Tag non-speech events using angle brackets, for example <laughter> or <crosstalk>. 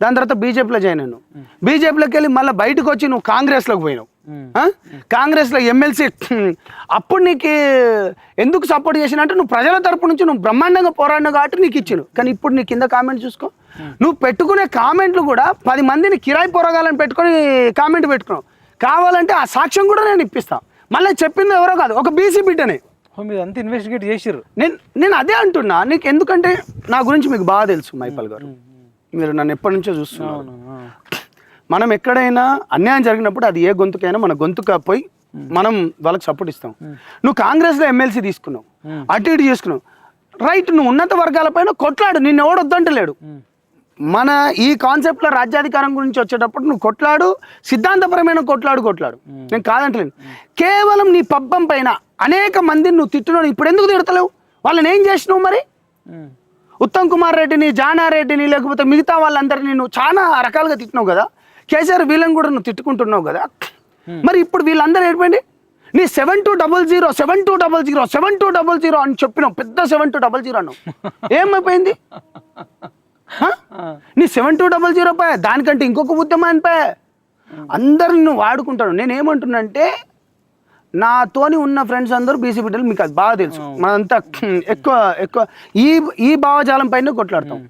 దాని తర్వాత బీజేపీలో జాయిన్ అయ్యాను బీజేపీలోకి వెళ్ళి మళ్ళీ బయటకు వచ్చి నువ్వు కాంగ్రెస్లోకి పోయినావు? కాంగ్రెస్లో ఎమ్మెల్సీ అప్పుడు నీకు ఎందుకు సపోర్ట్ చేసిన అంటే నువ్వు ప్రజల తరపు నుంచి నువ్వు బ్రహ్మాండంగా పోరాడినావు కాబట్టి నీకు ఇచ్చాను కానీ ఇప్పుడు నీ కింద కామెంట్ చూసుకో. నువ్వు పెట్టుకునే కామెంట్లు కూడా పది మందిని కిరాయి పొరగాలని పెట్టుకొని కామెంట్ పెట్టుకున్నావు. కావాలంటే ఆ సాక్ష్యం కూడా నేను ఇప్పిస్తా. మళ్ళీ చెప్పింది ఎవరో కాదు ఒక బీసీ బిడ్డనే. మీరు అంతా ఇన్వెస్టిగేట్ చేసిర్రు. నేను నేను అదే అంటున్నా. నీకు ఎందుకంటే నా గురించి మీకు బాగా తెలుసు మైపాల్ గారు. మీరు నన్ను ఎప్పటి నుంచో ఆ. మనం ఎక్కడైనా అన్యాయం జరిగినప్పుడు అది ఏ గొంతుకైనా మన గొంతుక పోయి మనం వాళ్ళకి సపోర్ట్ ఇస్తాం. నువ్వు కాంగ్రెస్లో ఎమ్మెల్సీ తీసుకున్నావు. అటు ఇటు చేసుకున్నావు. రైట్ నువ్వు ఉన్నత వర్గాలపైన కొట్లాడు నిన్ను ఎవడు వద్దంటలేడు. మన ఈ కాన్సెప్ట్లో రాజ్యాధికారం గురించి వచ్చేటప్పుడు నువ్వు కొట్లాడు సిద్ధాంతపరమైన కొట్లాడు కొట్లాడు. నేను కాదంటలేను. కేవలం నీ పబ్బం పైన అనేక మందిని నువ్వు తిట్టున్నావు ఇప్పుడు ఎందుకు తిడతలేవు? వాళ్ళని ఏం చేసినావు మరి. ఉత్తమ్ కుమార్ రెడ్డిని జానారెడ్డిని లేకపోతే మిగతా వాళ్ళందరినీ నువ్వు చాలా రకాలుగా తిట్టినావు కదా. కేసీఆర్ వీళ్ళని కూడా నువ్వు తిట్టుకుంటున్నావు కదా. మరి ఇప్పుడు వీళ్ళందరూ ఏంటండి నీ seven two double zero seven two double zero seven two double zero అని చెప్పినావు. పెద్ద సెవెన్ టూ డబల్ జీరో అన్నావు. ఏమైపోయింది? <laughs> నీ సెవెన్ టూ డబల్ జీరో పై దానికంటే ఇంకొక ఉద్యమం పై. అందరిని నువ్వు వాడుకుంటాను నేను ఏమంటున్నానంటే నాతోని ఉన్న ఫ్రెండ్స్ అందరూ బీసీ బిడ్డలు మీకు అది బాగా తెలుసు. మనంతా ఎక్కువ ఎక్కువ ఈ ఈ భావజాలం పైన కొట్లాడతాం.